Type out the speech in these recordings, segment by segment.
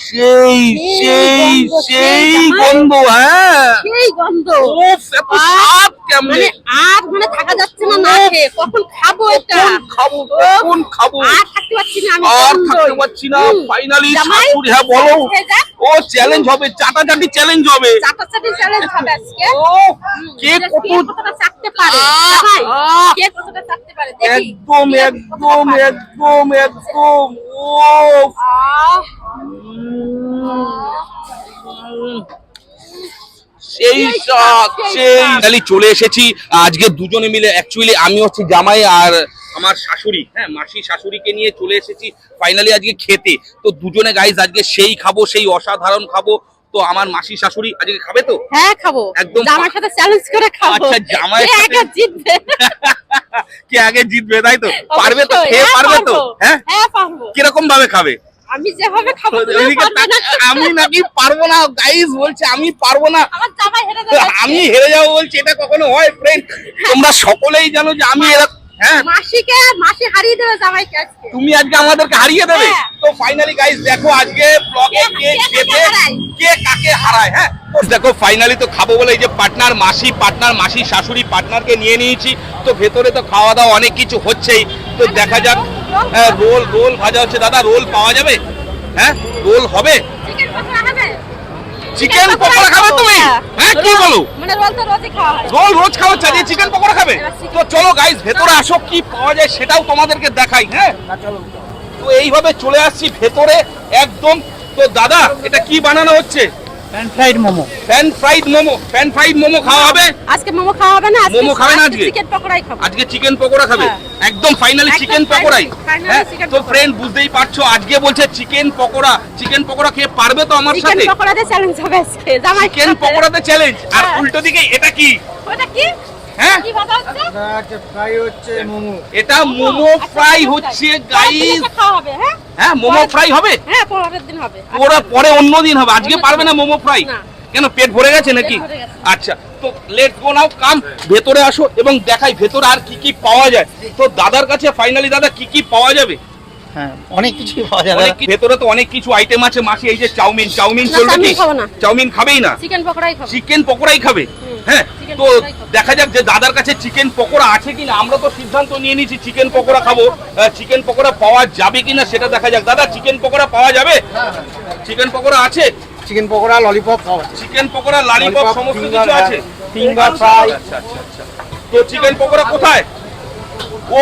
সেই সেই সেই গন্ধ হ্যাঁ। সেই গন্ধ। এত স্বাদ কেমনে মানে আর মানে থাকা যাচ্ছে না না খেয়ে। কখন খাব এটা? খাব কখন খাব? আর থাকতে পারছি না আমি আর থাকতে পারছি না। ফাইনালি হ্যাঁ বলো। ও চ্যালেঞ্জ হবে চাটাচাটি চ্যালেঞ্জ হবে। চাটাচাটি চ্যালেঞ্জ হবে আজকে। ও কে কত কতটা চাটতে পারে? আহ। কে কতটা চাটতে পারে? একদম একদম একদম একদম ও। সেই স্বাদ সেই। ফাইনালি চলে এসেছি আজকে দুজনে মিলে অ্যাকচুয়ালি আমি হচ্ছে জামাই আর আমার শাশুড়ি হ্যাঁ মাসি শাশুড়িকে নিয়ে চলে এসেছি ফাইনালি আজকে খেতে। তো দুজনে গাইজ আজকে সেই খাব সেই অসাধারণ খাব। তো আমার মাসি শাশুড়ি আজকে খাবে তো? হ্যাঁ খাব। একদম জামার সাথে চ্যালেঞ্জ করে খাব। আচ্ছা, সাথে- আগে জিতবে? কে আগে জিতবে তাই তো? পারবে তো? খেয়ে হ্যাঁ, পারবে তো? হ্যাঁ? হ্যাঁ পারব। কীরকম ভাবে খাবে? আমি যেভাবে খাব আমি নাকি পারব না গাইজ বলছে আমি পারব না। আমি হেরে যাব বলছি এটা কখনো হয় ফ্রেন্ড তোমরা সকলেই জানো যে আমি এরকম হ্যাঁ? মাসিকে মাসি হারিয়ে দেবে জামাইকে আজকে। তুমি আজকে আমাদেরকে হারিয়ে দেবে? হ্যাঁ। তো ফাইনালি গাইস দেখো আজকে ব্লগে কে কাকে হারায়? কে কাকে হারায় হ্যাঁ? দেখো ফাইনালি তো খাব বলে এই যে পার্টনার মাসি পার্টনার মাসি শাশুড়ি পার্টনারকে নিয়ে নিয়েছি। তো ভেতরে তো খাওয়া দাওয়া অনেক কিছু হচ্ছেই। তো দেখা যাক হ্যাঁ, রোল রোল ভাজা হচ্ছে দাদা রোল পাওয়া যাবে? হ্যাঁ রোল হবে? চিকেন পকোড়া খাবে? চিকেন পকোড়া খাবে তুমি? হ্যাঁ কি বলো? মানে রোল তো রোজই খাওয়া হয়। রোল রোজ খাওয়া চালিয়ে চিকেন পকোড়া খাবে? তো চলো গাইস ভেতরে আসো কি পাওয়া যায় সেটাও তোমাদেরকে দেখাই হ্যাঁ? তো এইভাবে চলে আসছি ভেতরে একদম। তো দাদা এটা কি বানানো হচ্ছে? Pan fried momo pan fried momo pan fried momo খাওয়া হবে? আজকে মোমো খাওয়া হবে না মোমো খাবে না আজকে? চিকেন পকোড়াই খাব। আজকে চিকেন পকোড়া খাবে? হ্যাঁ। একদম ফাইনালি চিকেন পকোড়াই। হ্যাঁ? তো ফ্রেন্ড বুঝতেই পারছ আজকে বলছে চিকেন পকোড়া চিকেন পকোড়া খেয়ে পারবে তো আমার চিকেন পকোড়াতে চ্যালেঞ্জ হবে আজকে জামাই। চিকেন পকোড়াতে চ্যালেঞ্জ আর হ্যাঁ। উল্টো দিকে এটা কি? ওটা কি? হ্যাঁ? কি বাবা হচ্ছে? ফ্রাই হচ্ছে মোমো। এটা মোমো। আচ্ছা, ফ্রাই হচ্ছে গাইস খাওয়া হবে হ্যাঁ? হ্যাঁ মোমো ফ্রাই হবে? হ্যাঁ পরের দিন হবে। ওরা পরে অন্য দিন হবে। আজকে পারবে না মোমো ফ্রাই? কেন পেট ভরে গেছে নাকি? আচ্ছা তো লেট গো নাও কাম ভেতরে আসো এবং দেখাই ভেতরে আর কি কি পাওয়া যায়। তো দাদার কাছে ফাইনালি দাদা কি কি পাওয়া যাবে? হ্যাঁ অনেক কিছুই পাওয়া যাবে। অনেক ভেতরে তো অনেক কিছু আইটেম আছে। মাসি এই যে চাউমিন চাউমিন চলবে কি? চাউমিন চাউমিন খাবেই না? চিকেন পকোড়াই খাব। চিকেন পকোড়াই খাবে? হ্যাঁ তো দেখা যাক যে দাদার কাছে চিকেন পকোড়া আছে কিনা। আমরা তো সিদ্ধান্ত নিয়ে নিয়েছি চিকেন পকোড়া খাব। চিকেন পকোড়া পাওয়া যাবে কিনা সেটা দেখা যাক। দাদা চিকেন পকোড়া পাওয়া যাবে? চিকেন পকোড়া আছে? চিকেন পকোড়া ললিপপ খাওয়া চিকেন পকোড়া লালিপপ সমস্ত কিছু আছে? finger fry। আচ্ছা আচ্ছা আচ্ছা। তো চিকেন পকোড়া কোথায়?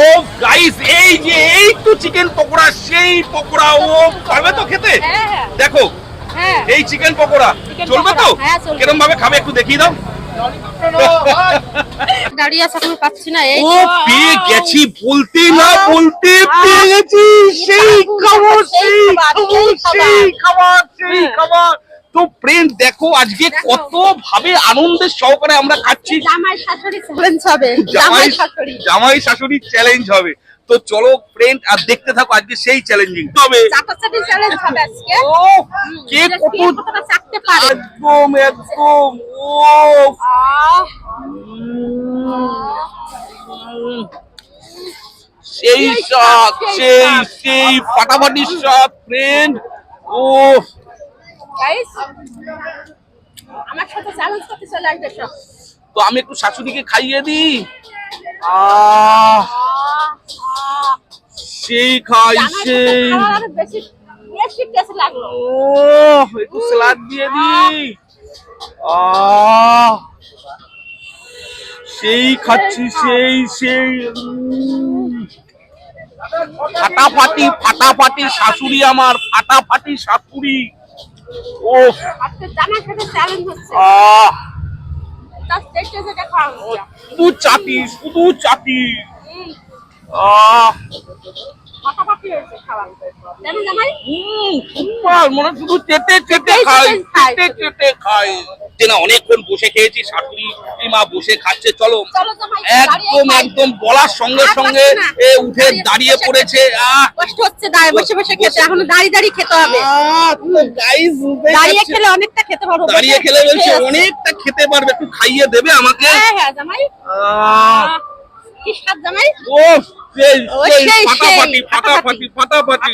ও গাইস এই যে এই তো চিকেন পকোড়া সেই পকোড়া। ও পারবে তো খেতে? হ্যাঁ, হ্যাঁ। দেখো হ্যাঁ। এই চিকেন পকোড়া। চলবে তো? হ্যাঁ। কিরম ভাবে খাবে একটু দেখিয়ে দাও। দাঁড়িয়ে আছে এখন পাচ্ছি না এই ও তো। পেয়ে গেছি বলতে না বলতে পেয়ে গেছি সেই খাবার সেই সেই খাবার খাবার, সেই খাবার সেই হ্যাঁ। খাবার তো ফ্রেন্ড দেখো আজকে। কত ভাবে আনন্দের সহকারে আমরা খাচ্ছি জামাই শাশুড়ি চ্যালেঞ্জ হবে জামাই জামাই শাশুড়ি জামাই শাশুড়ি চ্যালেঞ্জ হবে তো চলো ফ্রেন্ড আর দেখতে থাকো আজকে সেই চ্যালেঞ্জিং তবে কে কতটা চাটতে পারে? একদম একদম ও সেই স্বাদ, সেই সেই ফাটাফাটি স্বাদ ফ্রেন্ড ও আমার সাথে চ্যালেঞ্জ করতে চলে আসবে তো আমি একটু শাশুড়িকে খাইয়ে দিই। আহ। সেই খাই সেই একটু স্যালাড দিয়ে আহ সেই খাচ্ছি সেই সেই ফাটাফাটি ফাটাফাটি শাশুড়ি আমার ফাটাফাটি শাশুড়ি। ও আহ। তার স্টেজে যেটা খাওয়া হচ্ছে। শুধু চাটি শুধু চাটি আহ। অনেকক্ষণ বসে খেয়েছি শাশুড়ি মা বসে খাচ্ছে চলো। একদম একদম বলার সঙ্গে সঙ্গে উঠে দাঁড়িয়ে পড়েছে কষ্ট হচ্ছে বসে বসে খেতে। এখন দাঁড়িয়ে দাঁড়িয়ে খেতে হবে। দাঁড়িয়ে খেলে অনেকটা খেতে পারব দাঁড়িয়ে খেলে বলছে অনেকটা খেতে পারবে একটু খাইয়ে দেবে আমাকে। হ্যাঁ হ্যাঁ জামাই। কি স্বাদ জামাই? ও সেই সেই ফাটাফাটি ফাটাফাটি ফাটাফাটি।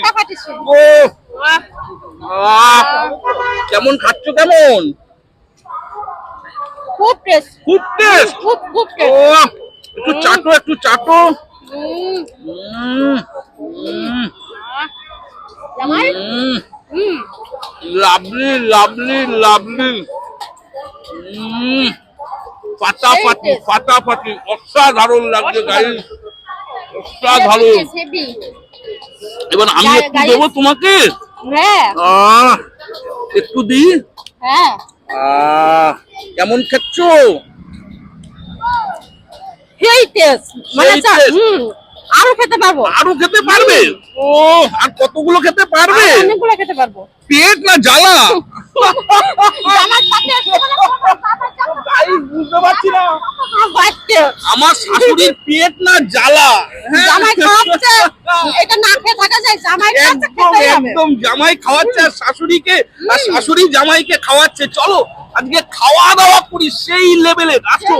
ও কেমন খাচ্ছ কেমন? খুব টেস্ট খুব টেস্ট খুব খুব ও একটু চাটো একটু চাটো। Lovely lovely lovely. ফাটাফাটি. ফাটাফাটি। অসাধারণ লাগছে গাইস অসাধারণ হেভি। এবার আমি একটু দেবো তোমাকে? হ্যাঁ। একটু হ্যাঁ। কেমন খাচ্ছ? মানে আরও খেতে পারব। আরও খেতে পারবে? ও আর কতগুলো খেতে পারবে? অনেকগুলো খেতে পারব। পেট না জ্বালা? বুঝতে পারছি না। আমার শাশুড়ির পেট না জ্বালা। হ্যাঁ? জামাই খাওয়াচ্ছে। এটা না খেয়ে থাকা যায় জামাই খাওয়াচ্ছে একদম জামাই খাওয়াচ্ছে আর শাশুড়িকে আর শাশুড়ি জামাইকে খাওয়াচ্ছে। চলো আজকে খাওয়া দাওয়া করি সেই লেভেলে আসো।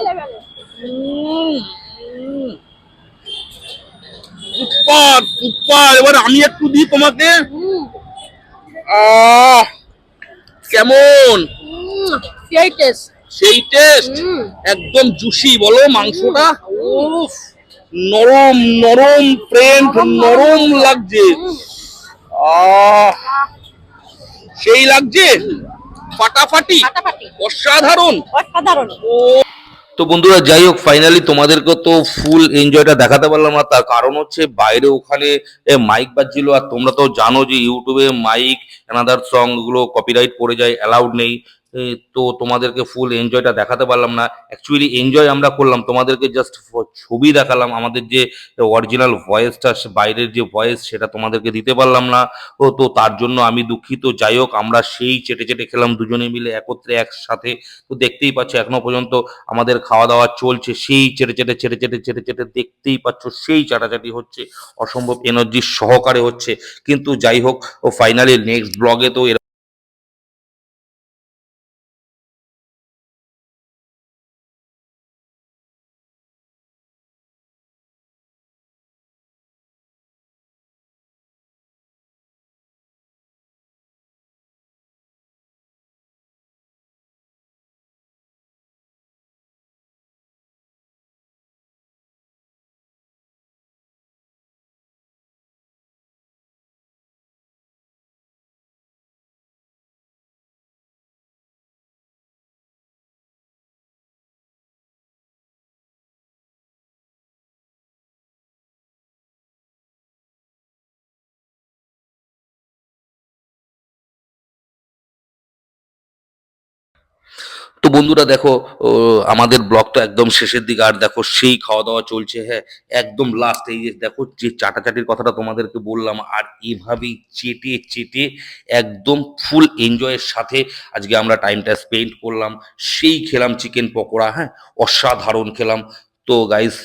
উৎপাদ উৎপাদ এবার আমি একটু দিই তোমাকে। আহ কেমন? সেই টেস্ট সেই টেস্ট একদম জুসি বলো মাংসটা? উফ নরম নরম প্রেন্ট নরম লাগছে। আহ সেই লাগছে? ফাটাফাটি। অসাধারণ। অসাধারণ। তো বন্ধুরা যাই হোক ফাইনালি তোমাদেরকে তো ফুল এনজয়টা দেখাতে পারলাম না। তার কারণ হচ্ছে বাইরে ওখানে মাইক বাজছিল আর তোমরা তো জানো যে ইউটিউবে মাইক অ্যানাদার সংগুলো কপিরাইট পড়ে যায় অ্যালাউড নেই। তো তোমাদেরকে ফুল এনজয়টা দেখাতে পারলাম না। অ্যাকচুয়ালি এনজয় আমরা করলাম, তোমাদেরকে জাস্ট ছবি দেখালাম, আমাদের যে অরিজিনাল ভয়েসটা বাইরের যে ভয়েস সেটা তোমাদেরকে দিতে পারলাম না। ও, তো তার জন্য আমি দুঃখিত, যাই হোক, আমরা সেই চেটে চেটে খেলাম, দুজনে মিলে একত্রে একসাথে। তো দেখতেই পাচ্ছ, এখনও পর্যন্ত আমাদের খাওয়া দাওয়া চলছে, সেই চেটে চেটে চেটে চেটে চেটে চেটে দেখতেই পাচ্ছ, সেই চাটাচাটি হচ্ছে, অসম্ভব এনার্জি সহকারে হচ্ছে। কিন্তু যাই হোক, ও ফাইনালি নেক্সট ব্লগে তো তো বন্ধুরা দেখো আমাদের ব্লগ তো একদম শেষের দিকে। আর দেখো, সেই খাওয়া দাওয়া চলছে হ্যাঁ একদম লাস্ট এই যে দেখো, যে চাটাচাটির কথাটা তোমাদেরকে বললাম, আর এভাবেই চেটে চেটে একদম ফুল এনজয়ের সাথে আজকে আমরা টাইমটা স্পেন্ড করলাম। সেই খেলাম চিকেন পকোড়া হ্যাঁ অসাধারণ খেলাম। তো গাইস